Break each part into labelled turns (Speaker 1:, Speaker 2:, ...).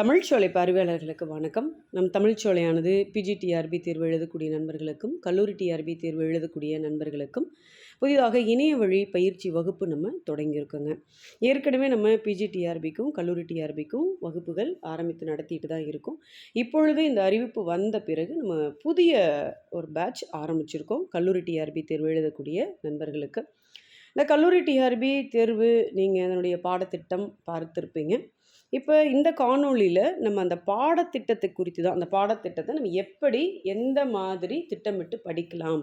Speaker 1: தமிழ்ச்சோலை பார்வையாளர்களுக்கு வணக்கம். நம் தமிழ்ச்சோலையானது பிஜிடிஆர்பி தேர்வு எழுதக்கூடிய நண்பர்களுக்கும் கல்லூரி டிஆர்பி தேர்வு எழுதக்கூடிய நண்பர்களுக்கும் புதிதாக இணைய வழி பயிற்சி வகுப்பு நம்ம தொடங்கியிருக்கோங்க. ஏற்கனவே நம்ம பிஜிடிஆர்பிக்கும் கல்லூரி டிஆர்பிக்கும் வகுப்புகள் ஆரம்பித்து நடத்திட்டு தான் இருக்கும். இப்பொழுது இந்த அறிவிப்பு வந்த பிறகு நம்ம புதிய ஒரு பேட்ச் ஆரம்பிச்சிருக்கோம். கல்லூரி டிஆர்பி தேர்வு எழுதக்கூடிய நண்பர்களுக்கு. இந்த கல்லூரி டிஆர்பி தேர்வு நீங்கள் அதனுடைய பாடத்திட்டம் பார்த்துருப்பீங்க. இப்போ இந்த காணொளியில் நம்ம அந்த பாடத்திட்டத்தை குறித்து தான் அந்த பாடத்திட்டத்தை நம்ம எப்படி எந்த மாதிரி திட்டமிட்டு படிக்கலாம்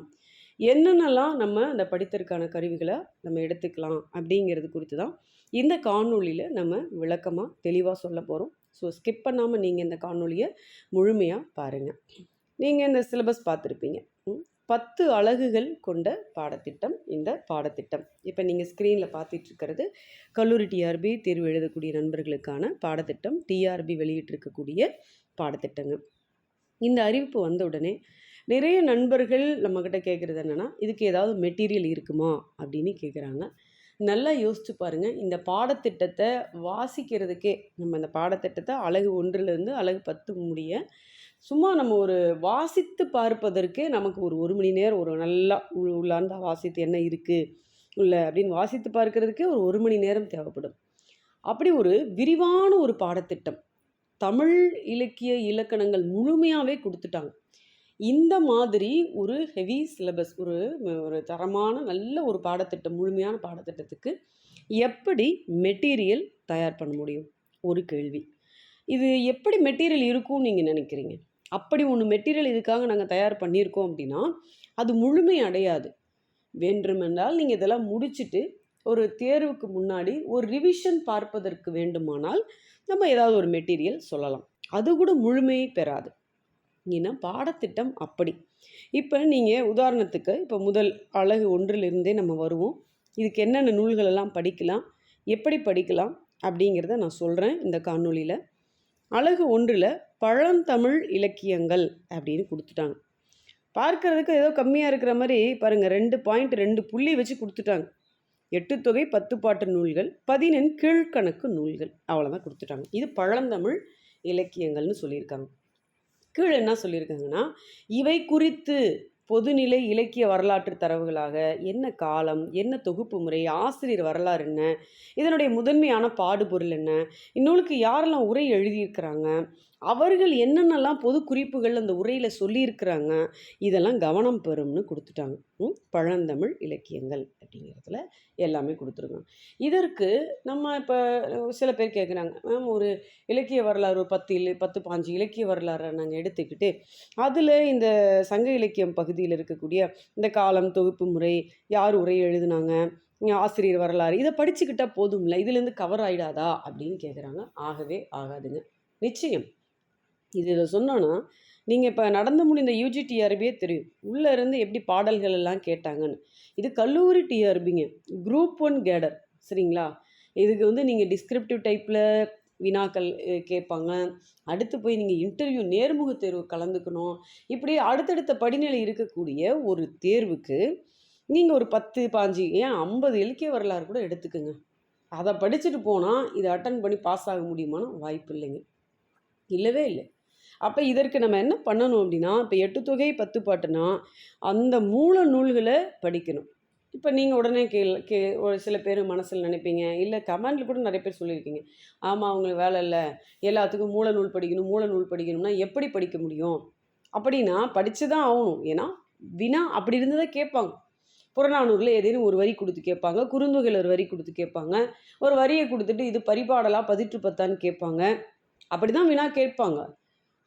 Speaker 1: என்னென்னலாம் நம்ம அந்த படித்தற்கான கருவிகளை நம்ம எடுத்துக்கலாம் அப்படிங்கிறது குறித்து தான் இந்த காணொளியில் நம்ம விளக்கமாக தெளிவாக சொல்ல போகிறோம் ஸோ ஸ்கிப் பண்ணாமல் நீங்கள் இந்த காணொலியை முழுமையாக பாருங்கள் நீங்கள் இந்த சிலபஸ் பார்த்துருப்பீங்க. பத்து அலகுகள் கொண்ட பாடத்திட்டம் இந்த பாடத்திட்டம். இப்போ நீங்கள் ஸ்க்ரீனில் பார்த்துட்ருக்கிறது கல்லூரி டிஆர்பி தேர்வு எழுதக்கூடிய நண்பர்களுக்கான பாடத்திட்டம் டிஆர்பி வெளியிட்டிருக்கக்கூடிய பாடத்திட்டங்க. இந்த அறிவிப்பு வந்த உடனே நிறைய நண்பர்கள் நம்மக்கிட்ட கேட்குறது என்னென்னா இதுக்கு ஏதாவது மெட்டீரியல் இருக்குமா? அப்படின்னு கேட்குறாங்க நல்லா யோசிச்சு பாருங்கள் இந்த பாடத்திட்டத்தை வாசிக்கிறதுக்கே நம்ம இந்த பாடத்திட்டத்தை அழகு ஒன்றுலேருந்து அழகு பத்து முடிய சும்மா நம்ம ஒரு வாசித்து பார்ப்பதற்கே நமக்கு ஒரு ஒரு மணி நேரம் ஒரு நல்லா உள் உள்ளார்ந்த வாசித்து என்ன இருக்குது உள்ள அப்படின்னு வாசித்து பார்க்கறதுக்கே ஒரு ஒரு மணி நேரம் தேவைப்படும். அப்படி ஒரு விரிவான ஒரு பாடத்திட்டம் தமிழ் இலக்கிய இலக்கணங்கள் முழுமையாகவே கொடுத்துட்டாங்க. இந்த மாதிரி ஒரு ஹெவி சிலபஸ் ஒரு ஒரு தரமான நல்ல ஒரு பாடத்திட்டம் முழுமையான பாடத்திட்டத்துக்கு எப்படி மெட்டீரியல் தயார் பண்ண முடியும்? ஒரு கேள்வி. இது எப்படி மெட்டீரியல் இருக்கும்னு நீங்கள் நினைக்கிறீங்க? அப்படி ஒன்று மெட்டீரியல் இதுக்காக நாங்கள் தயார் பண்ணியிருக்கோம் அப்படின்னா அது முழுமை அடையாது. வேண்டுமென்றால் நீங்கள் இதெல்லாம் முடிச்சுட்டு ஒரு தேர்வுக்கு முன்னாடி ஒரு ரிவிஷன் பார்ப்பதற்கு வேண்டுமானால் நம்ம ஏதாவது ஒரு மெட்டீரியல் சொல்லலாம். அது கூட முழுமையை பெறாது. ஏன்னா பாடத்திட்டம் அப்படி. இப்போ நீங்கள் உதாரணத்துக்கு இப்போ முதல் அழகு ஒன்றிலிருந்தே நம்ம வருவோம். இதுக்கு என்னென்ன நூல்களெல்லாம் படிக்கலாம் எப்படி படிக்கலாம் அப்படிங்கிறத நான் சொல்கிறேன் இந்த காணொளியில். அழகு ஒன்றில் பழந்தமிழ் இலக்கியங்கள் அப்படின்னு கொடுத்துட்டாங்க. பார்க்கறதுக்கு ஏதோ கம்மியாக இருக்கிற மாதிரி பாருங்கள் ரெண்டு பாயிண்ட் ரெண்டு புள்ளி வச்சு கொடுத்துட்டாங்க. எட்டு தொகை பத்து பாட்டு நூல்கள் பதினெண் கீழ்கணக்கு நூல்கள் அவ்வளோதான் கொடுத்துட்டாங்க. இது பழந்தமிழ் இலக்கியங்கள்னு சொல்லியிருக்காங்க. கீழே என்ன சொல்லியிருக்காங்கன்னா இவை குறித்து பொதுநிலை இலக்கிய வரலாற்று தரவுகளாக என்ன காலம் என்ன தொகுப்பு முறை ஆசிரியர் வரலாறு என்ன இதனுடைய முதன்மையான பாடுபொருள் என்ன இந்நூலுக்கு யாரெல்லாம் உரை எழுதியிருக்கிறாங்க அவர்கள் என்னென்னலாம் பொது குறிப்புகள் அந்த உரையில் சொல்லியிருக்கிறாங்க இதெல்லாம் கவனம் பெறும்னு கொடுத்துட்டாங்க. ம், பழந்தமிழ் இலக்கியங்கள் அப்படிங்கிறதுல எல்லாமே கொடுத்துருக்காங்க. இதற்கு நம்ம இப்போ சில பேர் கேட்குறாங்க மேம் ஒரு இலக்கிய வரலாறு ஒரு பத்து இல்லை பத்து பாஞ்சு இலக்கிய வரலாறை நாங்கள் எடுத்துக்கிட்டு அதில் இந்த சங்க இலக்கியம் பகுதியில் இருக்கக்கூடிய இந்த காலம் தொகுப்பு முறை யார் உரை எழுதுனாங்க ஆசிரியர் வரலாறு இதை படிச்சுக்கிட்டால் போதும்ல இதுலேருந்து கவர் ஆகிடாதா அப்படின்னு கேட்குறாங்க. ஆகவே ஆகாதுங்க. நிச்சயம் இது இதை சொன்னோன்னா நீங்கள் இப்போ நடந்து முடிந்த யூஜி டிஆர்பியே தெரியும். உள்ளே இருந்து எப்படி பாடல்கள் எல்லாம் கேட்டாங்கன்னு. இது கல்லூரி டிஆர்பிங்க குரூப் ஒன் கேடர் சரிங்களா? இதுக்கு வந்து நீங்கள் டிஸ்கிரிப்டிவ் டைப்பில் வினாக்கள் கேட்பாங்க. அடுத்து போய் நீங்கள் இன்டர்வியூ நேர்முக தேர்வு கலந்துக்கணும். இப்படி அடுத்தடுத்த படிநிலை இருக்கக்கூடிய ஒரு தேர்வுக்கு நீங்கள் ஒரு பத்து பாஞ்சு ஏன் ஐம்பது இலக்கிய வரலாறு கூட எடுத்துக்கோங்க. அதை படிச்சுட்டு போனால் இதை அட்டன் பண்ணி பாஸ் ஆக முடியுமான்னு வாய்ப்பு இல்லைங்க. இல்லவே இல்லை. அப்போ இதற்கு நம்ம என்ன பண்ணணும் அப்படின்னா இப்போ எட்டு தொகை பத்து பாட்டுனா அந்த மூல நூல்களை படிக்கணும். இப்போ நீங்கள் உடனே கேள் கே ஒரு சில பேர் மனசில் நினைப்பீங்க. இல்லை கமெண்டில் கூட நிறைய பேர் சொல்லியிருக்கீங்க. ஆமாம் அவங்களுக்கு வேலை இல்லை. எல்லாத்துக்கும் மூல நூல் படிக்கணும் மூல நூல் படிக்கணும்னா எப்படி படிக்க முடியும்? அப்படின்னா படித்து தான் ஆகணும். ஏன்னா வினா அப்படி இருந்ததை கேட்பாங்க. புறநானூரில் ஏதேனும் ஒரு வரி கொடுத்து கேட்பாங்க. குறுந்தொகையில் ஒரு வரி கொடுத்து கேட்பாங்க. ஒரு வரியை கொடுத்துட்டு இது பரிபாடலாக பதிற்று பத்தான்னு கேட்பாங்க. அப்படி தான் வினா கேட்பாங்க.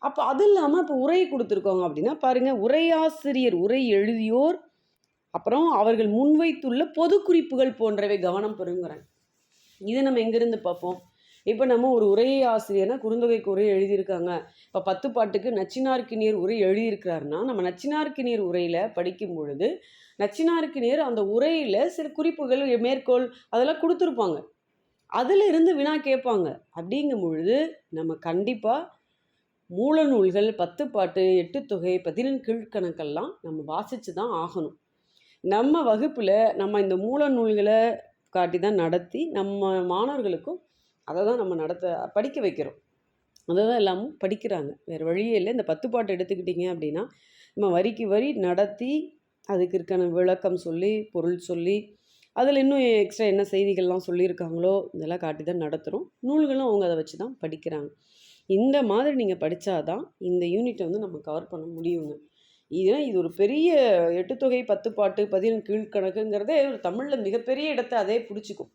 Speaker 1: அப்போ அது இல்லாமல் இப்போ உரை கொடுத்துருக்கோங்க அப்படின்னா பாருங்கள் உரையாசிரியர் உரை எழுதியோர் அப்புறம் அவர்கள் முன்வைத்துள்ள பொது குறிப்புகள் போன்றவை கவனம் பெறுங்கிறாங்க இதை நம்ம எங்கேருந்து பார்ப்போம்? இப்போ நம்ம ஒரு உரை ஆசிரியர்னா குறுந்தொகைக்கு உரை எழுதியிருக்காங்க. இப்போ பத்து பாட்டுக்கு நச்சினாருக்கு நீர் உரை எழுதியிருக்கிறாருன்னா நம்ம நச்சினாருக்கு நீர் உரையில் படிக்கும் பொழுது நச்சினாருக்கு அந்த உரையில் சில குறிப்புகள் மேற்கோள் அதெல்லாம் கொடுத்துருப்பாங்க. அதில் இருந்து வினா கேட்பாங்க. அப்படிங்கும் பொழுது நம்ம கண்டிப்பாக மூல நூல்கள் பத்து பாட்டு எட்டு தொகை பதினெண் கீழ்கணக்கெல்லாம் நம்ம வாசித்து தான் ஆகணும். நம்ம வகுப்பில் நம்ம இந்த மூல நூல்களை காட்டி தான் நடத்தி நம்ம மாணவர்களுக்கும் அதை தான் நம்ம நடத்த படிக்க வைக்கிறோம். அதை தான் எல்லாமும் படிக்கிறாங்க. வேறு வழியே இல்லை. இந்த பத்து பாட்டு எடுத்துக்கிட்டிங்க அப்படின்னா நம்ம வரிக்கு வரி நடத்தி அதுக்கு இருக்கான விளக்கம் சொல்லி பொருள் சொல்லி அதில் இன்னும் எக்ஸ்ட்ரா என்ன செய்திகள்லாம் சொல்லியிருக்காங்களோ இதெல்லாம் காட்டி தான் நடத்துகிறோம் நூல்களும் அவங்க அதை வச்சு தான் படிக்கிறாங்க. இந்த மாதிரி நீங்கள் படித்தா தான் இந்த யூனிட்டை வந்து நம்ம கவர் பண்ண முடியுங்க. ஏன்னா இது ஒரு பெரிய எட்டுத்தொகை பத்து பாட்டு பதினெண் கீழ்கணக்குங்கிறதே ஒரு தமிழில் மிகப்பெரிய இடத்த அதே பிடிச்சிக்கும்.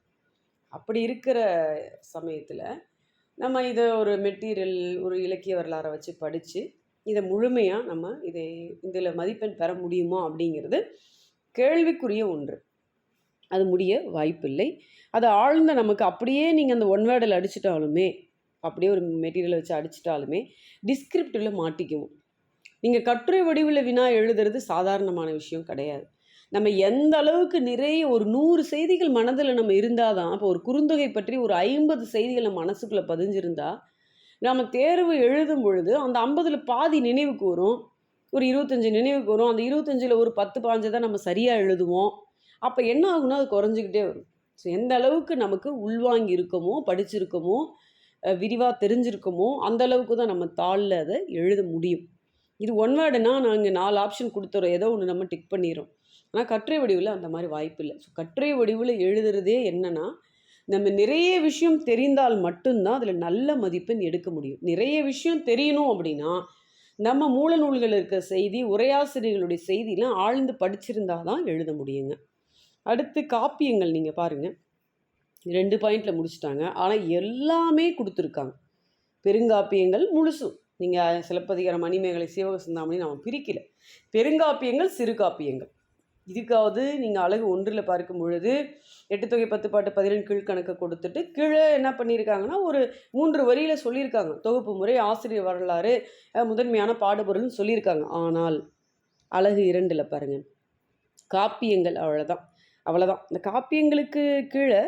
Speaker 1: அப்படி இருக்கிற சமயத்தில் நம்ம இதை ஒரு மெட்டீரியல் ஒரு இலக்கிய வரலாறை வச்சு படித்து இதை முழுமையாக நம்ம இதை இதில் மதிப்பெண் பெற முடியுமா அப்படிங்கிறது கேள்விக்குரிய ஒன்று. அது முடிய வாய்ப்பில்லை. அது ஆழ்ந்த நமக்கு அப்படியே நீங்கள் அந்த ஒன் வேர்டில் அடிச்சிட்டாலுமே அப்படியே ஒரு மெட்டீரியலை வச்சு அடிச்சிட்டாலுமே டிஸ்கிரிப்டிவில் மாட்டிக்குவோம். நீங்கள் கட்டுரை வடிவில் வினா எழுதுறது சாதாரணமான விஷயம் கிடையாது. நம்ம எந்த அளவுக்கு நிறைய ஒரு நூறு செய்திகள் மனதில் நம்ம இருந்தால் தான் இப்போ ஒரு குறுந்தொகை பற்றி ஒரு ஐம்பது செய்திகள் நம்ம மனசுக்குள்ளே பதிஞ்சிருந்தா நம்ம தேர்வு எழுதும் பொழுது அந்த ஐம்பதில் பாதி நினைவுக்கு வரும். ஒரு இருபத்தஞ்சி நினைவுக்கு வரும். அந்த இருபத்தஞ்சில் ஒரு பத்து பாஞ்சு தான் நம்ம சரியாக எழுதுவோம். அப்போ என்ன ஆகுனா அது குறைஞ்சிக்கிட்டே வரும். ஸோ எந்த அளவுக்கு நமக்கு உள்வாங்கி இருக்கமோ படிச்சிருக்கமோ விரிவாக தெரிஞ்சிருக்குமோ அந்த அளவுக்கு தான் நம்ம தாளில் அதை எழுத முடியும். இது ஒன் வேர்டுனா நாங்கள் நாலு ஆப்ஷன் கொடுத்துறோம். ஏதோ ஒன்று நம்ம டிக் பண்ணிடுறோம். ஆனால் கட்டுரை வடிவில் அந்த மாதிரி வாய்ப்பு இல்லை. ஸோ கட்டுரை வடிவில் எழுதுறதே என்னென்னா நம்ம நிறைய விஷயம் தெரிந்தால் மட்டும்தான் அதில் நல்ல மதிப்பெண் எடுக்க முடியும். நிறைய விஷயம் தெரியணும் அப்படின்னா நம்ம மூல நூல்கள் இருக்கிற செய்தி உரையாசிரியர்களுடைய செய்திலாம் ஆழ்ந்து படிச்சிருந்தா தான் எழுத முடியுங்க. அடுத்து காப்பியங்கள் நீங்கள் பாருங்கள் ரெண்டு பாயிண்டில் முடிச்சிட்டாங்க. ஆனால் எல்லாமே கொடுத்துருக்காங்க. பெருங்காப்பியங்கள் முழுசும். நீங்கள் சிலப்பதிகார மணிமேகலை சிவகசந்தாமணி நம்ம பிரிக்கல. பெருங்காப்பியங்கள் சிறுகாப்பியங்கள். இதுக்காவது நீங்கள் அழகு ஒன்றில் பார்க்கும் பொழுது எட்டு தொகை பத்து பாட்டு பதினெண்டு கீழ்கணக்கு கொடுத்துட்டு கீழே என்ன பண்ணியிருக்காங்கன்னா ஒரு மூன்று வரியில் சொல்லியிருக்காங்க. தொகுப்பு முறை ஆசிரியர் வரலாறு முதன்மையான பாடுபொருள்னு சொல்லியிருக்காங்க. ஆனால் அழகு இரண்டில் பாருங்கள் காப்பியங்கள் அவ்வளோதான் அவ்வளோதான் இந்த காப்பியங்களுக்கு கீழே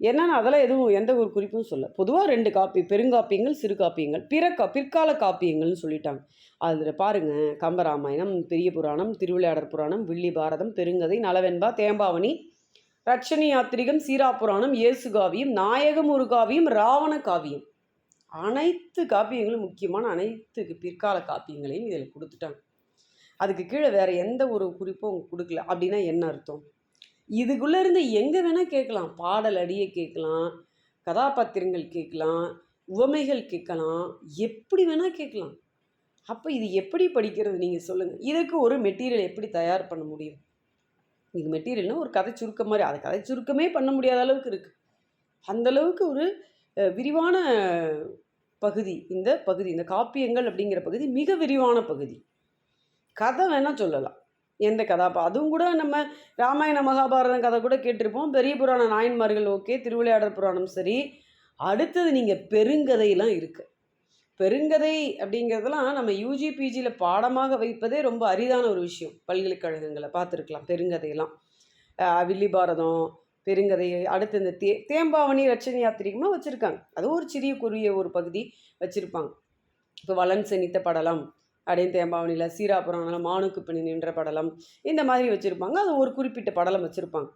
Speaker 1: என்னென்னா அதெல்லாம் எதுவும் எந்த ஒரு குறிப்பும் சொல்ல பொதுவாக ரெண்டு காப்பி பெருங்காப்பியங்கள் சிறு காப்பியங்கள் பிற கா பிற்கால காப்பியங்கள்னு சொல்லிட்டாங்க. அதில் பாருங்கள் கம்பராமாயணம் பெரிய புராணம் திருவிளையாடற் புராணம் வில்லி பாரதம் பெருங்கதை நலவெண்பா தேம்பாவணி ரட்சணி யாத்திரிகம் சீரா புராணம் இயேசு காவியம் நாயகம் ஒரு காவியம் ராவண காவியம். அனைத்து காப்பியங்களும் முக்கியமான அனைத்து பிற்கால காப்பியங்களையும் இதில் கொடுத்துட்டாங்க. அதுக்கு கீழே வேறு எந்த ஒரு குறிப்பும் கொடுக்கல. அப்படின்னா என்ன அர்த்தம்? இதுக்குள்ளே இருந்து எங்கே வேணால் கேட்கலாம். பாடல் அடியை கேட்கலாம் கதாபாத்திரங்கள் கேட்கலாம் உவமைகள் கேட்கலாம் எப்படி வேணால் கேட்கலாம். அப்போ இது எப்படி படிக்கிறது நீங்கள் சொல்லுங்கள் இதுக்கு ஒரு மெட்டீரியல் எப்படி தயார் பண்ண முடியும்? இது மெட்டீரியல்னால் ஒரு கதை சுருக்கம் மாதிரி. அதை கதை சுருக்கமே பண்ண முடியாத அளவுக்கு இருக்குது அந்தளவுக்கு ஒரு விரிவான பகுதி. இந்த பகுதி இந்த காப்பியங்கள் அப்படிங்கிற பகுதி மிக விரிவான பகுதி. கதை வேணால் சொல்லலாம். எந்த கதாபாத்திரம் அதுவும் கூட நம்ம ராமாயண மகாபாரதம் கதை கூட கேட்டிருப்போம். பெரிய புராண நாயன்மார்கள் ஓகே திருவிளையாடல் புராணம் சரி. அடுத்தது நீங்கள் பெருங்கதையெல்லாம் இருக்குது பெருங்கதை அப்படிங்கிறதெல்லாம் நம்ம யூஜி பிஜியில் பாடமாக வைப்பதே ரொம்ப அரிதான ஒரு விஷயம். பல்கலைக்கழகங்களை பார்த்துருக்கலாம் பெருங்கதையெல்லாம். வில்லி பாரதம் பெருங்கதை அடுத்து இந்த தே தேம்பாவணி ரச்சனை யாத்திரிகமாக வச்சுருக்காங்க. அதுவும் ஒரு சிறிய குறுகிய ஒரு பகுதி வச்சுருப்பாங்க. இப்போ வளன் செனித்த படலம் அப்படின்னு தேம்பாவணியில் சீராபுராணில் மானுக்கு பிணி நின்ற படலம் இந்த மாதிரி வச்சுருப்பாங்க. அது ஒரு குறிப்பிட்ட படலம் வச்சுருப்பாங்க.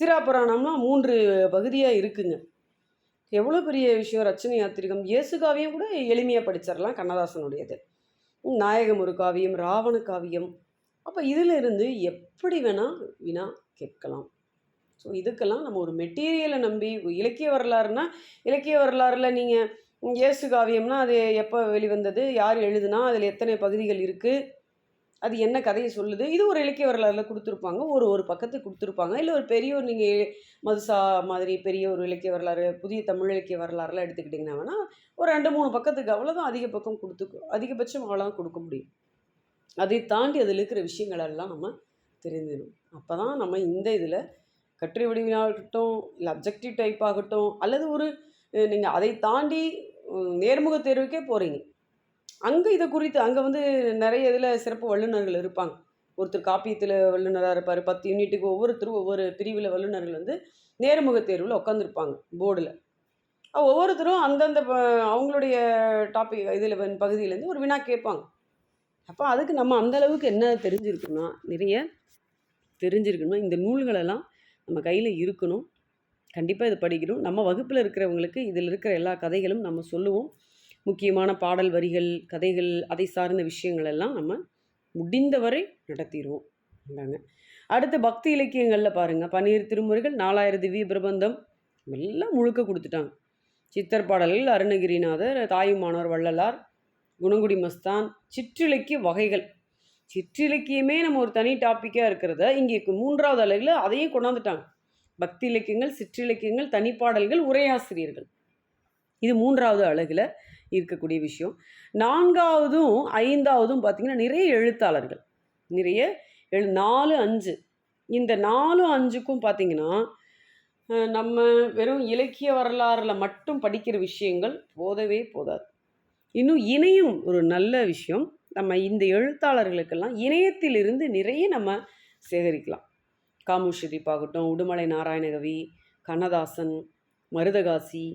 Speaker 1: சீராபுராணம்னா மூன்று பகுதியாக இருக்குங்க. எவ்வளோ பெரிய விஷயம் ரச்சனை யாத்திரிகம். இயேசுகாவியம் கூட எளிமையாக படிச்சிடலாம் கண்ணதாசனுடையது. நாயகம் ஒரு காவியம் ராவண காவியம் அப்போ இதில் இருந்து எப்படி வேணால் வினா கேட்கலாம். ஸோ இதுக்கெல்லாம் நம்ம ஒரு மெட்டீரியலை நம்பி இலக்கிய வரலாறுனா இலக்கிய வரலாறில் நீங்கள் இயேசு காவியம்னா அது எப்போ வெளிவந்தது யார் எழுதுனா அதில் எத்தனை பகுதிகள் இருக்குது அது என்ன கதையை சொல்லுது இது ஒரு இலக்கிய வரலாறில் கொடுத்துருப்பாங்க ஒரு ஒரு பக்கத்துக்கு கொடுத்துருப்பாங்க இல்லை ஒரு பெரிய ஒரு நீங்கள் மதுசா மாதிரி பெரிய ஒரு இலக்கிய வரலாறு புதிய தமிழ் இலக்கிய வரலாறுலாம் எடுத்துக்கிட்டிங்கன்னா வேணால் ஒரு ரெண்டு மூணு பக்கத்துக்கு அவ்வளோதான் அதிக பக்கம் கொடுத்து அதிகபட்சம் அவ்வளோதான் கொடுக்க முடியும். அதை தாண்டி அதில் இருக்கிற விஷயங்களெல்லாம் நம்ம தெரிஞ்சிடும். அப்போ தான் நம்ம இந்த இதில் கட்டுரை வடிவினாகட்டும் இல்லை அப்ஜெக்டிவ் டைப் ஆகட்டும் அல்லது ஒரு நீங்கள் அதை தாண்டி நேர்முக தேர்வுக்கே போகிறீங்க அங்கே இதை குறித்து அங்கே வந்து நிறைய இதில் சிறப்பு வல்லுநர்கள் இருப்பாங்க. ஒருத்தர் காப்பியத்தில் வல்லுநராக இருப்பார். பத்து யூனிட்டுக்கு ஒவ்வொருத்தரும் ஒவ்வொரு பிரிவில் வல்லுநர்கள் வந்து நேர்முக தேர்வில் உட்காந்துருப்பாங்க போர்டில். ஒவ்வொருத்தரும் அந்தந்த அவங்களுடைய டாபிக் இதில் பகுதியிலேருந்து ஒரு வினா கேட்பாங்க. அப்போ அதுக்கு நம்ம அந்த அளவுக்கு என்ன தெரிஞ்சிருக்கணும்னா நிறைய தெரிஞ்சிருக்கணும் இந்த நூல்களெல்லாம் நம்ம கையில் இருக்கணும். கண்டிப்பாக இது படிக்கணும். நம்ம வகுப்பில் இருக்கிறவங்களுக்கு இதில் இருக்கிற எல்லா கதைகளும் நம்ம சொல்லுவோம். முக்கியமான பாடல் வரிகள் கதைகள் அதை சார்ந்த விஷயங்கள் எல்லாம் நம்ம முடிந்தவரை நடத்திடுவோம். இந்தாங்க அடுத்து பக்தி இலக்கியங்களில் பாருங்கள் பன்னீர் திருமுறைகள் நாலாயிரம் திவ்ய பிரபந்தம். எல்லாம் முழுக்க கொடுத்துட்டாங்க. சித்தர் பாடல்கள் அருணகிரிநாதர் தாயுமானவர் வள்ளலார் குணங்குடி மஸ்தான் சிற்றிலக்கிய வகைகள். சிற்றிலக்கியமே நம்ம ஒரு தனி டாப்பிக்காக இருக்கிறத இங்கே மூன்றாவது அளவில் அதையும் கொண்டாந்துட்டாங்க. பக்தி இலக்கியங்கள் சிற்றிலக்கியங்கள் தனிப்பாடல்கள் உரையாசிரியர்கள் இது மூன்றாவது அழகில் இருக்கக்கூடிய விஷயம். நான்காவதும் ஐந்தாவதும் பார்த்திங்கன்னா நிறைய எழுத்தாளர்கள். நிறைய எழு நாலு அஞ்சு. இந்த நாலு அஞ்சுக்கும் பார்த்திங்கன்னா நம்ம வெறும் இலக்கிய வரலாறில் மட்டும் படிக்கிற விஷயங்கள் போதவே போதாது. இன்னும் இணையம் ஒரு நல்ல விஷயம் நம்ம இந்த எழுத்தாளர்களுக்கெல்லாம் இணையத்திலிருந்து நிறைய நம்ம சேகரிக்கலாம். காமு ஷெரீப் உடுமலை நாராயணகவி கண்ணதாசன் மருதகாசி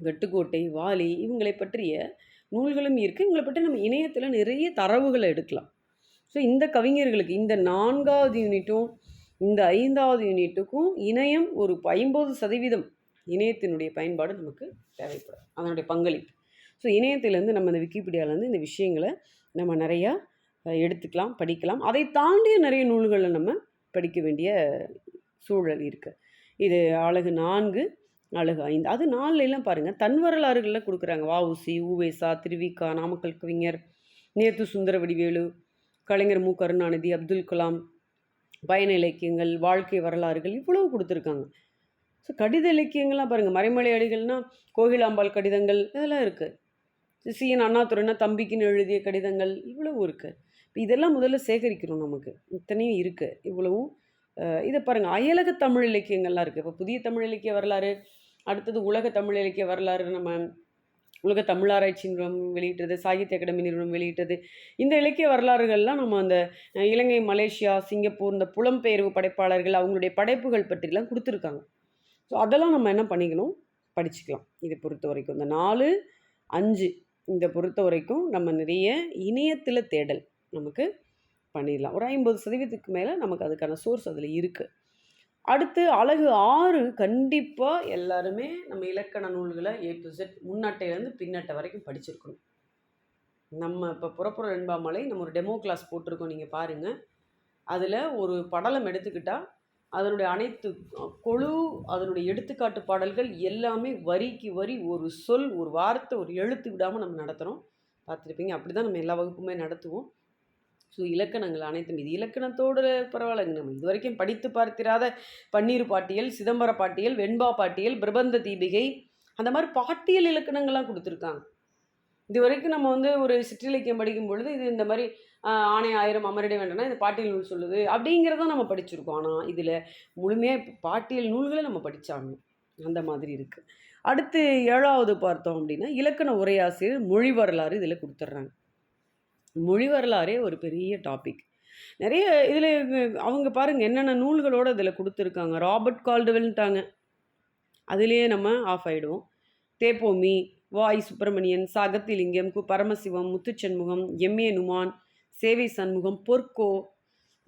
Speaker 1: வெட்டுக்கோட்டை வாலி இவங்களை பற்றிய நூல்களும் இருக்குது இவங்களை பற்றி நம்ம இணையத்தில் நிறைய தரவுகளை எடுக்கலாம். ஸோ இந்த கவிஞர்களுக்கு இந்த நான்காவது யூனிட்டும் இந்த ஐந்தாவது யூனிட்டுக்கும் இணையம் ஒரு ஐம்பது சதவீதம் இணையத்தினுடைய பயன்பாடு நமக்கு தேவைப்படும். அதனுடைய பங்களிப்பு. ஸோ இணையத்திலேருந்து நம்ம இந்த விக்கிபீடியாவிலேருந்து இந்த விஷயங்களை நம்ம நிறையா எடுத்துக்கலாம் படிக்கலாம். அதை தாண்டிய நிறைய நூல்களை நம்ம படிக்க வேண்டிய சூழல் இருக்குது இது அழகு நான்கு அழகு ஐந்து. அது நாலுலாம் பாருங்கள் தன் வரலாறுகளில் கொடுக்குறாங்க. வஉசி உவேசா திருவிக்கா நாமக்கல் கவிஞர் நேத்து சுந்தர வடிவேலு கலைஞர் மு. கருணாநிதி அப்துல் கலாம் பயண இலக்கியங்கள் வாழ்க்கை வரலாறுகள் இவ்வளவு கொடுத்துருக்காங்க. ஸோ கடித இலக்கியங்கள்லாம் பாருங்கள் மறைமலை அடிகள்னால் கோகிலாம்பாள் கடிதங்கள் இதெல்லாம் இருக்குது சிஎன் அண்ணாதுரைனா தம்பிக்குன்னு எழுதிய கடிதங்கள் இவ்வளவு இருக்குது இதெல்லாம் முதல்ல சேகரிக்கிறோம் நமக்கு. இத்தனையும் இருக்குது இவ்வளவும் இதை பாருங்கள் அயலக தமிழ் இலக்கியங்கள்லாம் இருக்குது இப்போ புதிய தமிழ் இலக்கிய வரலாறு அடுத்தது உலக தமிழ் இலக்கிய வரலாறு நம்ம உலக தமிழாராய்ச்சி நிறுவனம் வெளியிட்டது சாகித்ய அகாடமி நிறுவனம் வெளியிட்டது. இந்த இலக்கிய வரலாறுகள்லாம் நம்ம அந்த இலங்கை மலேசியா சிங்கப்பூர் இந்த புலம்பெயர்வு படைப்பாளர்கள் அவங்களுடைய படைப்புகள் பற்றிலாம் கொடுத்துருக்காங்க. ஸோ அதெல்லாம் நம்ம என்ன பண்ணிக்கணும்? படிச்சுக்கலாம். இதை பொறுத்த வரைக்கும். இந்த நாலு அஞ்சு இந்த பொறுத்த வரைக்கும் நம்ம நிறைய இணையத்தில் தேடல். நமக்கு பண்ணிடலாம். ஒரு ஐம்பது சதவீதத்துக்கு மேலே நமக்கு அதுக்கான சோர்ஸ் அதில் இருக்குது அடுத்து அழகு ஆறு கண்டிப்பாக எல்லாருமே நம்ம இலக்கண நூல்களை ஏ டு செட் முன்னட்டையிலேருந்து பின்னட்டை வரைக்கும் படிச்சிருக்கணும். நம்ம இப்போ புறப்புற வெண்பாமலை நம்ம ஒரு டெமோ கிளாஸ் போட்டிருக்கோம் நீங்கள் பாருங்கள் அதில் ஒரு படலம் எடுத்துக்கிட்டால் அதனுடைய அனைத்து கொழு அதனுடைய எடுத்துக்காட்டு பாடல்கள் எல்லாமே வரிக்கு வரி ஒரு சொல் ஒரு வார்த்தை ஒரு எழுத்து விடாமல் நம்ம நடத்துகிறோம் பார்த்துருப்பீங்க. அப்படி தான் நம்ம எல்லா வகுப்புமே நடத்துவோம். ஸோ இலக்கணங்கள் அனைத்தும் இது. இலக்கணத்தோடு பரவாயில்லைங்க நம்ம இது வரைக்கும் படித்து பார்த்திராத பன்னீர் பாட்டியல் சிதம்பர பாட்டியல் வெண்பா பாட்டியல் பிரபந்த தீபிகை அந்த மாதிரி பாட்டியல் இலக்கணங்கள்லாம் கொடுத்துருக்காங்க. இது வரைக்கும் நம்ம வந்து ஒரு சிற்றிலக்கியம் படிக்கும் பொழுது இது இந்த மாதிரி ஆணை ஆயிரம் அமரடை வேண்டனா இந்த பாட்டியல் நூல் சொல்லுது அப்படிங்கிறத நம்ம படிச்சிருக்கோம். ஆனால் இதில் முழுமையாக பாட்டியல் நூல்களை நம்ம படித்தாங்க அந்த மாதிரி இருக்குது அடுத்து ஏழாவது பார்த்தோம் அப்படின்னா இலக்கண உரையாசிரியர் மொழி வரலாறு இதில் கொடுத்துட்றாங்க. மொழி வரலாறே ஒரு பெரிய டாபிக் நிறைய இதில் அவங்க பாருங்கள் என்னென்ன நூல்களோடு இதில் கொடுத்துருக்காங்க. ராபர்ட் கால்டுவெல்ட்டாங்க. அதுலேயே நம்ம ஆஃப் ஆகிடுவோம் தேப்போமி வாய் சுப்பிரமணியன் சாகத்திலிங்கம் கு பரமசிவம் முத்துச்சண்முகம் எம்ஏ நுமான் சேவை சண்முகம் பொற்கோ.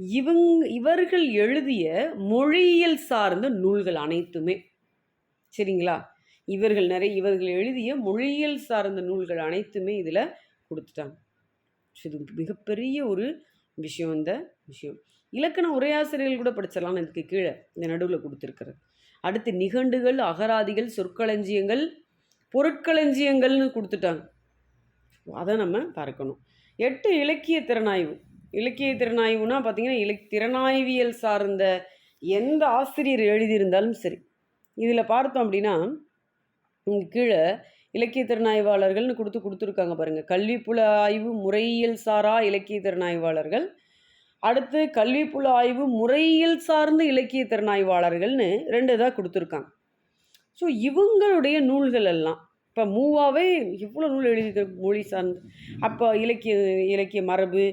Speaker 1: இவங் இவர்கள் எழுதிய மொழியியல் சார்ந்த நூல்கள் அனைத்துமே. சரிங்களா? இவர்கள் நிறைய இவர்கள் எழுதிய மொழியியல் சார்ந்த நூல்கள் அனைத்துமே இதில் கொடுத்துட்டாங்க. இது மிகப்பெரிய ஒரு விஷயம் இந்த விஷயம். இலக்கண உரையாசிரியர்கள் கூட படிச்சிடலாம் இதுக்கு கீழே இந்த நடுவில் கொடுத்துருக்குறது. அடுத்து நிகண்டுகள் அகராதிகள் சொற்களஞ்சியங்கள் பொருட்களஞ்சியங்கள்னு கொடுத்துட்டாங்க. அதை நம்ம பார்க்கணும். எட்டு இலக்கிய திறனாய்வு. இலக்கிய திறனாய்வுனா பார்த்திங்கன்னா இலக் திறனாய்வியல் சார்ந்த எந்த ஆசிரியர் எழுதியிருந்தாலும் சரி. இதில் பார்த்தோம் அப்படின்னா இங்கே கீழே இலக்கிய திறனாய்வாளர்கள்னு கொடுத்து கொடுத்துருக்காங்க பாருங்கள் கல்விப்புல ஆய்வு முறையியல் சாரா இலக்கிய திறனாய்வாளர்கள் அடுத்து கல்விப்புல ஆய்வு முறையியல் சார்ந்த இலக்கிய திறனாய்வாளர்கள்னு ரெண்டு இதாக கொடுத்துருக்காங்க. ஸோ இவங்களுடைய நூல்கள் எல்லாம் இப்போ மூவாவே இவ்வளோ நூல் எழுதியிருக்க மொழி சார்ந்து. அப்போ இலக்கிய இலக்கிய மரபு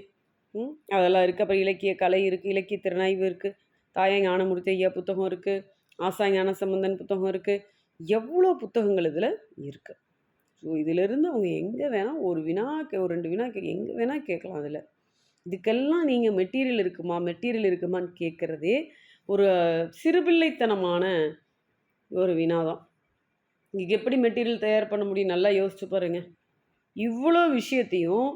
Speaker 1: அதெல்லாம் இருக்குது அப்புறம் இலக்கிய கலை இருக்குது இலக்கிய திறனாய்வு இருக்குது தாயா ஞானமூர்த்தி ஐயா புத்தகம் இருக்குது ஆசா ஞான சம்பந்தன் புத்தகம் இருக்குது எவ்வளோ புத்தகங்கள் இதில் இருக்குது ஸோ இதிலிருந்து அவங்க எங்கே வேணால் ஒரு வினா ஒரு ரெண்டு வினா கே எங்கே வேணால் கேட்கலாம் அதில். இதுக்கெல்லாம் நீங்கள் மெட்டீரியல் இருக்குமா மெட்டீரியல் இருக்குமான்னு கேட்குறதே ஒரு சிறுபிள்ளைத்தனமான ஒரு வினா தான். இங்கே எப்படி மெட்டீரியல் தயார் பண்ண முடியும் நல்லா யோசிச்சு பாருங்கள் இவ்வளோ விஷயத்தையும்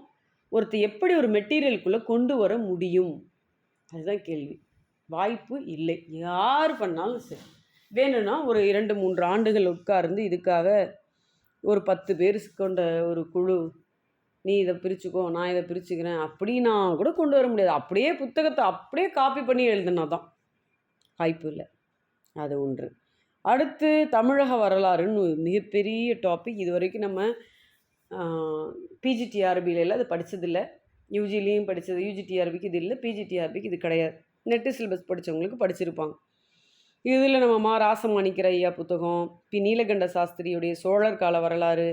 Speaker 1: ஒருத்தர் எப்படி ஒரு மெட்டீரியலுக்குள்ளே கொண்டு வர முடியும்? அதுதான் கேள்வி. வாய்ப்பு இல்லை. யார் பண்ணாலும் சரி. வேணும்னா ஒரு இரண்டு மூன்று ஆண்டுகள் உட்கார்ந்து இதுக்காக ஒரு பத்து பேர் கொண்ட ஒரு குழு நீ இதை பிரிச்சுக்கோ நான் இதை பிரிச்சுக்கிறேன் அப்படின்னா கூட கொண்டு வர முடியாது. அப்படியே புத்தகத்தை அப்படியே காப்பி பண்ணி எழுதுனா தான் வாய்ப்பு இல்லை. அது ஒன்று. அடுத்து தமிழக வரலாறுன்னு மிகப்பெரிய டாபிக் இது வரைக்கும் நம்ம பிஜிடிஆர்பியில் அது படித்ததில்லை யூஜிலையும் படித்தது யூஜிடிஆர்பிக்கு இது இல்லை. பிஜிடிஆர்பிக்கு இது கிடையாது. நெட்டு சிலபஸ் படித்தவங்களுக்கு படிச்சிருப்பாங்க. இதில் நம்ம மா ராசமாணிக்கிற ஐயா புத்தகம் பி. நீலகண்ட சாஸ்திரியுடைய சோழர் கால வரலாறு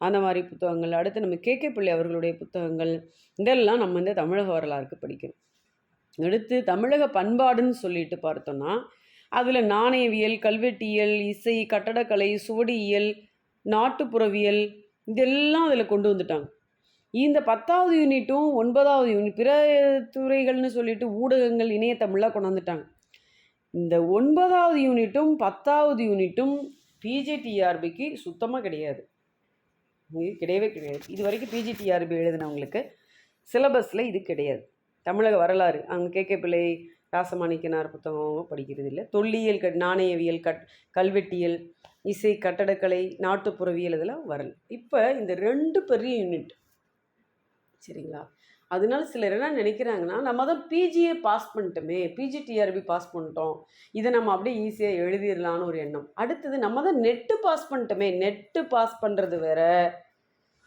Speaker 1: அந்த மாதிரி புத்தகங்கள் அடுத்து நம்ம கே. கே. பிள்ளை அவர்களுடைய புத்தகங்கள் இதெல்லாம் நம்ம இந்த தமிழக வரலாறுக்கு படிக்கணும். அடுத்து தமிழக பண்பாடுன்னு சொல்லிட்டு பார்த்தோம்னா அதில் நாணயவியல் கல்வெட்டியல் இசை கட்டடக்கலை சுவடியியல் நாட்டுப்புறவியல் இதெல்லாம் அதில் கொண்டு வந்துட்டாங்க. இந்த பத்தாவது யூனிட்டும் ஒன்பதாவது யூனிட் பிற துறைகள்னு சொல்லிட்டு ஊடகங்கள் இணையத்தமிழாக கொண்டு வந்துட்டாங்க இந்த ஒன்பதாவது யூனிட்டும் பத்தாவது யூனிட்டும் பிஜிடிஆர்பிக்கு சுத்தமாக கிடையாது. கிடையவே கிடையாது. இது வரைக்கும் பிஜிடிஆர்பி எழுதினவங்களுக்கு சிலபஸில் இது கிடையாது. தமிழக வரலாறு அங்கே கேகே பிள்ளை ராசமாணிக்கனார் புத்தகம் படிக்கிறது இல்லை. தொல்லியல் க நாணயவியல் கட் கல்வெட்டியல் இசை கட்டடக்கலை நாட்டுப்புறவியல் இதெல்லாம் வரல. இப்போ இந்த ரெண்டு பெரிய யூனிட் சரிங்களா? அதனால சிலர் என்ன நினைக்கிறாங்கன்னா நம்ம தான் பிஜிஏ பாஸ் பண்ணிட்டோமே பிஜிடிஆர்பி பாஸ் பண்ணிட்டோம். இதை நம்ம அப்படியே ஈஸியாக எழுதிடலான்னு ஒரு எண்ணம். அடுத்தது நம்ம தான் நெட்டு பாஸ் பண்ணிட்டோமே நெட்டு பாஸ் பண்ணுறது வேற.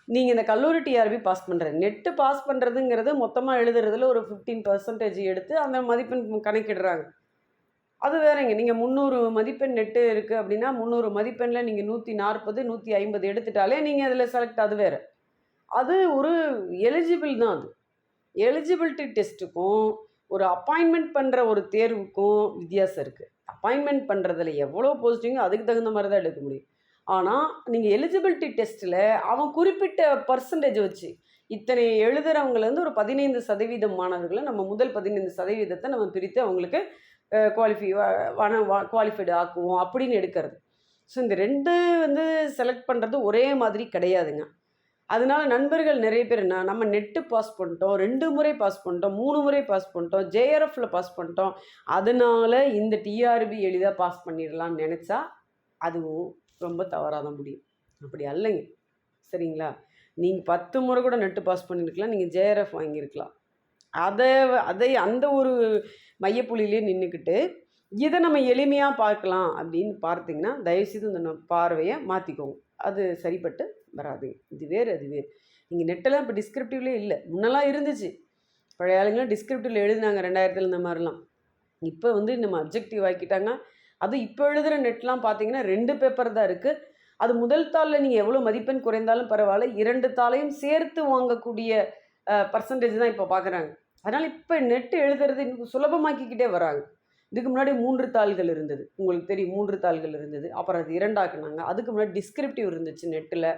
Speaker 1: நீங்கள் இந்த கல்லூரி டிஆர்பி பாஸ் பண்ணுறது நெட்டு பாஸ் பண்ணுறதுங்கிறது மொத்தமாக எழுதுறதுல ஒரு ஃபிஃப்டீன் பர்சன்டேஜ் எடுத்து அந்த மதிப்பெண் கணக்கிடுறாங்க. அது வேறங்க. நீங்கள் முந்நூறு மதிப்பெண் நெட்டு இருக்குது அப்படின்னா முந்நூறு மதிப்பெண்ணில் நீங்கள் நூற்றி நாற்பது நூற்றி ஐம்பது எடுத்துட்டாலே நீங்கள் அதில் செலக்ட் அது வேறு. அது ஒரு எலிஜிபிள் தான் அது. எலிஜிபிலிட்டி டெஸ்ட்டுக்கும் ஒரு அப்பாயின்மெண்ட் பண்ணுற ஒரு தேர்வுக்கும் வித்தியாசம் இருக்குது அப்பாயின்மெண்ட் பண்ணுறதுல எவ்வளோ போஸ்டிங்கோ அதுக்கு தகுந்த மாதிரி தான் எடுக்க முடியும். ஆனால் நீங்கள் எலிஜிபிலிட்டி டெஸ்ட்டில் அவன் குறிப்பிட்ட பர்சன்டேஜ் வச்சு இத்தனை எழுதுகிறவங்கலேருந்து ஒரு பதினைந்து சதவீதம் மாணவர்களை நம்ம முதல் பதினைந்து சதவீதத்தை நம்ம பிரித்து அவங்களுக்கு குவாலிஃபை வன குவாலிஃபைடு ஆக்குவோம் அப்படின்னு எடுக்கிறது. ஸோ இந்த ரெண்டு வந்து செலக்ட் பண்ணுறது ஒரே மாதிரி கிடையாதுங்க. அதனால நண்பர்கள் நிறைய பேர் என்ன நம்ம நெட்டு பாஸ் பண்ணிட்டோம் ரெண்டு முறை பாஸ் பண்ணிட்டோம் மூணு முறை பாஸ் பண்ணிட்டோம் ஜேஆர்எஃப்ல பாஸ் பண்ணிட்டோம். அதனால இந்த டிஆர்பி எளிதாக பாஸ் பண்ணிடலாம்னு நினச்சா அதுவும் ரொம்ப தவறாக தான் முடியும். அப்படி அல்லைங்க. சரிங்களா? நீங்கள் பத்து முறை கூட நெட்டு பாஸ் பண்ணியிருக்கலாம் நீங்கள் ஜேஆர்எஃப் வாங்கியிருக்கலாம். அதை அதை அந்த ஒரு மையப்புள்ளியிலே நின்றுக்கிட்டு இதை நம்ம எளிமையாக பார்க்கலாம் அப்படின்னு பார்த்தீங்கன்னா தயவுசெய்து இந்த பார்வையை மாற்றிக்கோங்க அது சரிப்பட்டு வராது. இது வேறு அது வேறு. நீங்கள் நெட்டெல்லாம் இப்போ டிஸ்கிரிப்டிவ்லேயே இல்லை. முன்னெல்லாம் இருந்துச்சு. பழைய ஆளுங்களாம் டிஸ்கிரிப்டிவில் எழுதினாங்க ரெண்டாயிரத்தில் இந்த மாதிரிலாம். இப்போ வந்து நம்ம அப்ஜெக்டிவ் ஆக்கிட்டாங்க. அது இப்போ எழுதுகிற நெட்லாம் பார்த்தீங்கன்னா ரெண்டு பேப்பர் தான் இருக்குது அது முதல் தாளில் நீங்கள் எவ்வளோ மதிப்பெண் குறைந்தாலும் பரவாயில்ல. இரண்டு தாளையும் சேர்த்து வாங்கக்கூடிய பர்சன்டேஜ் தான் இப்போ பார்க்குறாங்க. அதனால் இப்போ நெட்டு எழுதுறது இன்னும் சுலபமாக்கிக்கிட்டே வராங்க. இதுக்கு முன்னாடி மூன்று தாள்கள் இருந்தது. உங்களுக்கு தெரியும் மூன்று தாள்கள் இருந்தது. அப்புறம் அது இரண்டாக்குனாங்க. அதுக்கு முன்னாடி டிஸ்கிரிப்டிவ் இருந்துச்சு நெட்டில்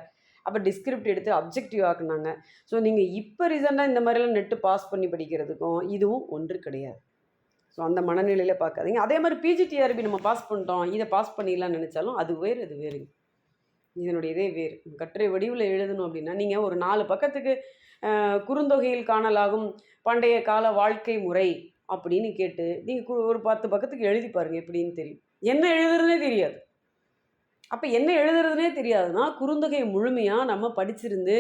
Speaker 1: அப்போ டிஸ்கிரிப்ட் எடுத்து அப்ஜெக்டிவ் ஆக்குனாங்க. ஸோ நீங்கள் இப்போ ரீசெண்டாக இந்த மாதிரிலாம் நெட்டு பாஸ் பண்ணி படிக்கிறதுக்கும் இதுவும் ஒன்று கிடையாது. ஸோ அந்த மனநிலையில் பார்க்காதீங்க. அதே மாதிரி பிஜிடிஆர்பி நம்ம பாஸ் பண்ணிட்டோம். இதை பாஸ் பண்ணிடலாம்னு நினச்சாலும் அது வேறு இது வேறுங்க இதனுடைய இதே வேறு. கட்டுரை வடிவில் எழுதணும் அப்படின்னா நீங்கள் ஒரு நாலு பக்கத்துக்கு குறுந்தொகையில் காணலாகும் பண்டைய கால வாழ்க்கை முறை அப்படின்னு கேட்டு நீங்கள் ஒரு பத்து பக்கத்துக்கு எழுதி பாருங்கள் எப்படின்னு தெரியும். என்ன எழுதுறதுனே தெரியாது. அப்போ என்ன எழுதுறதுனே தெரியாதுன்னா குறுந்தொகையை முழுமையாக நம்ம படிச்சிருந்து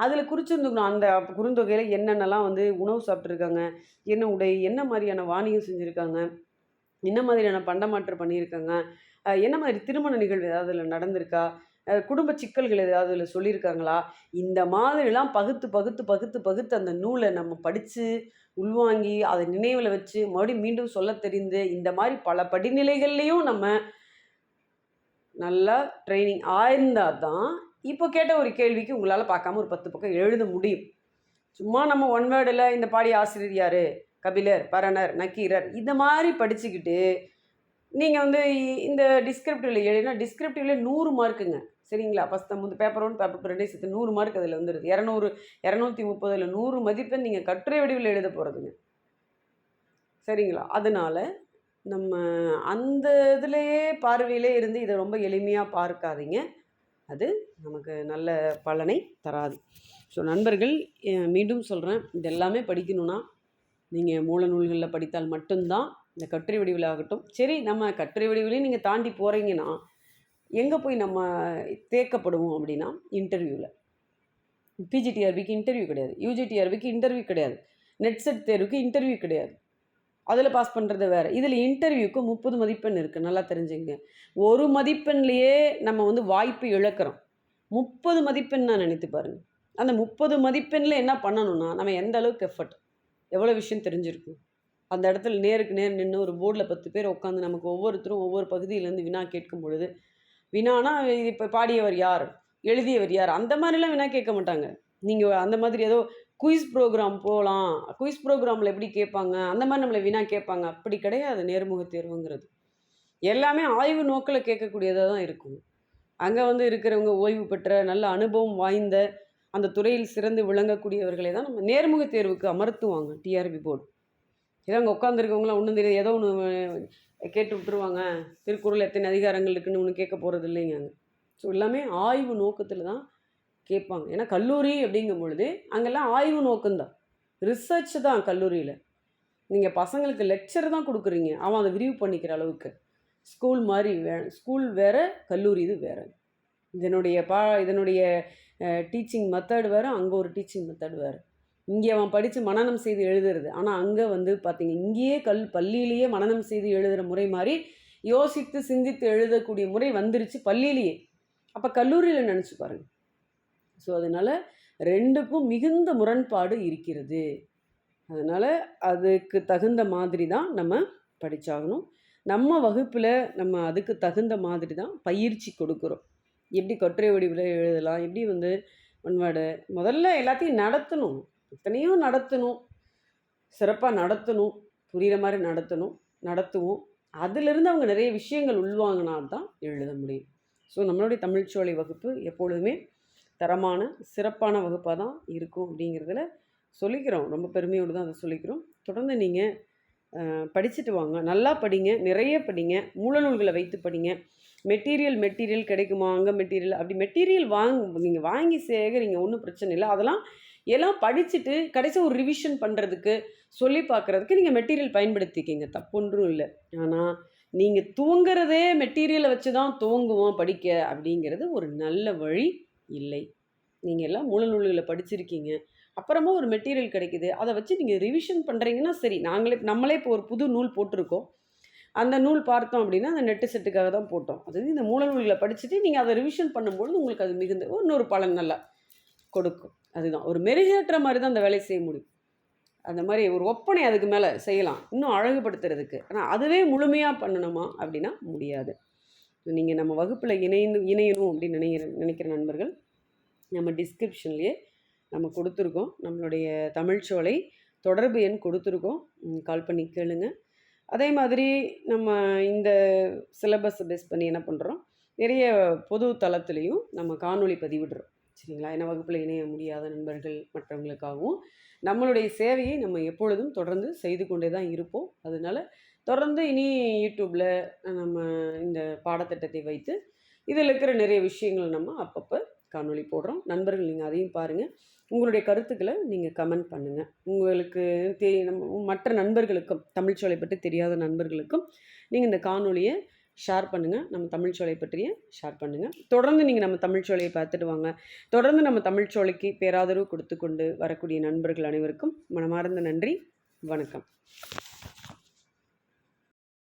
Speaker 1: அதில் குறிச்சிருந்துக்கணும். அந்த குறுந்தொகையில் என்னென்னலாம் வந்து உணவு சாப்பிட்ருக்காங்க என்ன உடை என்ன மாதிரியான வாணிகம் செஞ்சுருக்காங்க என்ன மாதிரியான பண்டமாற்று பண்ணியிருக்காங்க என்ன மாதிரி திருமண நிகழ்வு ஏதாவது அதில் நடந்திருக்கா குடும்ப சிக்கல்கள் ஏதாவது அதில் சொல்லியிருக்காங்களா? இந்த மாதிரிலாம் பகுத்து பகுத்து பகுத்து பகுத்து அந்த நூலை நம்ம படித்து உள்வாங்கி அதை நினைவில் வச்சு மறுபடியும் மீண்டும் சொல்ல தெரிந்து இந்த மாதிரி பல படிநிலைகள்லேயும் நம்ம நல்லா ட்ரைனிங் ஆயிருந்தால் தான் இப்போ கேட்ட ஒரு கேள்விக்கு உங்களால் பார்க்காம ஒரு பத்து பக்கம் எழுத முடியும். சும்மா நம்ம ஒன் வேர்டில் இந்த பாடி ஆசிரியர் யார்? கபிலர் பரணர் நக்கீரர் இந்த மாதிரி படிச்சுக்கிட்டு நீங்கள் வந்து இந்த டிஸ்கிரிப்டிவ்ல எழுதினா டிஸ்கிரிப்டிவில் நூறு மார்க்குங்க சரிங்களா? ஃபஸ்ட் வந்து பேப்பர் ஒன் பேப்பர் ரெண்டே சேர்த்து நூறு மார்க் அதில் வந்துடுது இரநூறு இரநூத்தி முப்பதில் நூறு மதிப்பெண் நீங்கள் கட்டுரை வடிவில் எழுத போகிறதுங்க சரிங்களா? அதனால் நம்ம அந்த இதுலேயே பார்வையிலே இருந்து இதை ரொம்ப எளிமையாக பார்க்காதீங்க. அது நமக்கு நல்ல பலனை தராது. ஸோ நண்பர்கள் மீண்டும் சொல்கிறேன் இது எல்லாமே படிக்கணும்னா நீங்கள் மூல நூல்களில் படித்தால் மட்டும்தான் இந்த கட்டுரை வடிவில் ஆகட்டும். சரி நம்ம கட்டுரை வடிவிலையும் நீங்கள் தாண்டி போகிறீங்கன்னா எங்கே போய் நம்ம தேக்கப்படுவோம் அப்படின்னா இன்டர்வியூவில் பிஜிடிஆர்பிக்கு இன்டர்வியூ கிடையாது. யூஜிடிஆர்பிக்கு இன்டர்வியூ கிடையாது. நெட் செட் தேர்வுக்கு இன்டர்வியூ கிடையாது. அதில் பாஸ் பண்ணுறது வேறு. இதில் இன்டர்வியூக்கு முப்பது மதிப்பெண் இருக்குது நல்லா தெரிஞ்சுங்க. ஒரு மதிப்பெண்லேயே நம்ம வந்து வாய்ப்பு இழக்கிறோம். முப்பது மதிப்பெண் நான் நினைத்து பாருங்க. அந்த முப்பது மதிப்பெண்ணில் என்ன பண்ணணும்னா நம்ம எந்த அளவுக்கு எஃபர்ட் எவ்வளோ விஷயம் தெரிஞ்சிருக்கும். அந்த இடத்துல நேருக்கு நேர் நின்று ஒரு போர்டில் பத்து பேர் உட்காந்து நமக்கு ஒவ்வொருத்தரும் ஒவ்வொரு பகுதியிலேருந்து வினா கேட்கும் பொழுது வினானா இப்போ பாடியவர் யார்? எழுதியவர் யார்? அந்த மாதிரிலாம் வினா கேட்க மாட்டாங்க. நீங்கள் அந்த மாதிரி ஏதோ குயிஸ் ப்ரோக்ராம் போகலாம் குயிஸ் ப்ரோக்ராமில் எப்படி கேட்பாங்க? அந்த மாதிரி நம்மளை வினா கேட்பாங்க. அப்படி கிடையாது நேர்முக தேர்வுங்கிறது. எல்லாமே ஆய்வு நோக்கில் கேட்கக்கூடியதாக தான் இருக்கும். அங்கே வந்து இருக்கிறவங்க ஓய்வு பெற்ற நல்ல அனுபவம் வாய்ந்த அந்த துறையில் சிறந்து விளங்கக்கூடியவர்களை தான் நம்ம நேர்முக தேர்வுக்கு அமர்த்துவாங்க. டிஆர்பி போர்டு ஏதோ அங்கே உட்காந்துருக்கவங்களாம் ஒன்றும் தெரியாது. ஏதோ ஒன்று கேட்டு விட்டுருவாங்க. திருக்குறள் எத்தனை அதிகாரங்கள் இருக்குன்னு ஒன்று கேட்க போகிறது இல்லைங்க அங்கே. ஸோ எல்லாமே ஆய்வு நோக்கத்தில் தான் கேட்பாங்க. ஏன்னா கல்லூரி அப்படிங்கும் பொழுது அங்கெல்லாம் ஆய்வு நோக்கம்தான். ரிசர்ச் தான் கல்லூரியில். நீங்கள் பசங்களுக்கு லெக்சர் தான் கொடுக்குறீங்க. அவன் அதை விரிவு பண்ணிக்கிற அளவுக்கு. ஸ்கூல் மாதிரி வே ஸ்கூல் வேறு கல்லூரி இது வேறு. இதனுடைய பா இதனுடைய டீச்சிங் மெத்தட் வேறு அங்கே ஒரு டீச்சிங் மெத்தட் வேறு. இங்கே அவன் படித்து மனநம் செய்து எழுதுறது. ஆனால் அங்கே வந்து பார்த்தீங்க இங்கேயே கல் பள்ளியிலேயே மனநம் செய்து எழுதுகிற முறை மாதிரி யோசித்து சிந்தித்து எழுதக்கூடிய முறை வந்துருச்சு பள்ளியிலேயே. அப்போ கல்லூரியில் நினச்சி பாருங்கள் ஸோ அதனால் ரெண்டுக்கும் மிகுந்த முரண்பாடு இருக்கிறது. அதனால் அதுக்கு தகுந்த மாதிரி தான் நம்ம படித்தாகணும் நம்ம வகுப்பில் நம்ம அதுக்கு தகுந்த மாதிரி தான் பயிற்சி கொடுக்குறோம். எப்படி கொற்றை வடிவில் எழுதலாம் எப்படி வந்து பண்பாடு முதல்ல எல்லாத்தையும் நடத்தணும். எத்தனையோ நடத்தணும். சிறப்பாக நடத்தணும். புரிகிற மாதிரி நடத்தணும். நடத்துவோம். அதிலிருந்து அவங்க நிறைய விஷயங்கள் உள்வாங்கினா தான் எழுத முடியும். ஸோ நம்மளுடைய தமிழ்ச்சோலை வகுப்பு எப்பொழுதுமே தரமான சிறப்பான வகுப்பாக தான் இருக்கும் அப்படிங்கிறதுல சொல்லிக்கிறோம். ரொம்ப பெருமையோடு தான் அதை சொல்லிக்கிறோம். தொடர்ந்து நீங்கள் படிச்சுட்டு வாங்க. நல்லா படிங்க. நிறைய படிங்க. மூலநூல்களை வைத்து படிங்க. மெட்டீரியல் மெட்டீரியல் கிடைக்குமா? அங்கே மெட்டீரியல். அப்படி மெட்டீரியல் வாங்க நீங்கள் வாங்கி சேகரிங்க. ஒன்றும் பிரச்சனை இல்லை. அதெல்லாம் எல்லாம் படிச்சுட்டு கடைசி ஒரு ரிவிஷன் பண்ணுறதுக்கு சொல்லி பார்க்குறதுக்கு நீங்கள் மெட்டீரியல் பயன்படுத்திக்கிங்க. தப்புன்றும் இல்லை. ஆனால் நீங்கள் தூங்குறதே மெட்டீரியலை வச்சு தான் துவங்குவோம் படிக்க அப்படிங்கிறது ஒரு நல்ல வழி இல்லை. நீங்கள் எல்லாம் மூலநூல்களை படிச்சிருக்கீங்க. அப்புறமா ஒரு மெட்டீரியல் கிடைக்குது. அதை வச்சு நீங்கள் ரிவிஷன் பண்ணுறீங்கன்னா சரி நாங்களே நம்மளே இப்போ ஒரு புது நூல் போட்டிருக்கோம். அந்த நூல் பார்த்தோம் அப்படின்னா அந்த நெட்டு செட்டுக்காக தான் போட்டோம். அது இந்த மூல நூல்களை படிச்சுட்டு நீங்கள் அதை ரிவிஷன் பண்ணும்பொழுது உங்களுக்கு அது மிகுந்த இன்னொரு பலன் நல்லா கொடுக்கும். அதுதான். ஒரு மெருகேற்ற மாதிரி தான் அந்த வேலையை செய்ய முடியும். அந்த மாதிரி ஒரு ஒப்பனை அதுக்கு மேலே செய்யலாம். இன்னும் அழகுபடுத்துறதுக்கு. ஆனால் அதுவே முழுமையாக பண்ணணுமா அப்படின்னா முடியாது. நீங்கள் நம்ம வகுப்பில் இணைந்து இணையணும் அப்படின்னு நினைக்கிற நினைக்கிற நண்பர்கள் நம்ம டிஸ்கிரிப்ஷன்லேயே நம்ம கொடுத்துருக்கோம். நம்மளுடைய தமிழ்ச்சோலை தொடர்பு எண் கொடுத்துருக்கோம். கால் பண்ணி கேளுங்க. அதே மாதிரி நம்ம இந்த சிலபஸ் பேஸ் பண்ணி என்ன பண்ணுறோம் நிறைய பொது தளத்துலேயும் நம்ம காணொளி பதிவிடுறோம். சரிங்களா? ஏன்னா வகுப்பில் இணைய முடியாத நண்பர்கள் மற்றவங்களுக்காகவும் நம்மளுடைய சேவையை நம்ம எப்பொழுதும் தொடர்ந்து செய்து கொண்டே தான் இருப்போம். அதனால் தொடர்ந்து இனி யூடியூப்பில் நம்ம இந்த பாடத்திட்டத்தை வைத்து இதில் இருக்கிற நிறைய விஷயங்களை நம்ம அப்பப்போ காணொளி போடுறோம். நண்பர்கள் நீங்கள் அதையும் பாருங்கள் உங்களுடைய கருத்துக்களை நீங்கள் கமெண்ட் பண்ணுங்கள் உங்களுக்கு தெ நம்ம மற்ற நண்பர்களுக்கும் தமிழ்ச்சோலை பற்றி தெரியாத நண்பர்களுக்கும் நீங்கள் இந்த காணொலியை ஷேர் பண்ணுங்கள் நம்ம தமிழ்ச்சோலை பற்றிய ஷேர் பண்ணுங்கள் தொடர்ந்து நீங்கள் நம்ம தமிழ்ச்சோலையை பார்த்துட்டு வாங்க. தொடர்ந்து நம்ம தமிழ்ச்சோலைக்கு பேராதரவு கொடுத்து கொண்டு வரக்கூடிய நண்பர்கள் அனைவருக்கும் மனமார்ந்த நன்றி. வணக்கம்.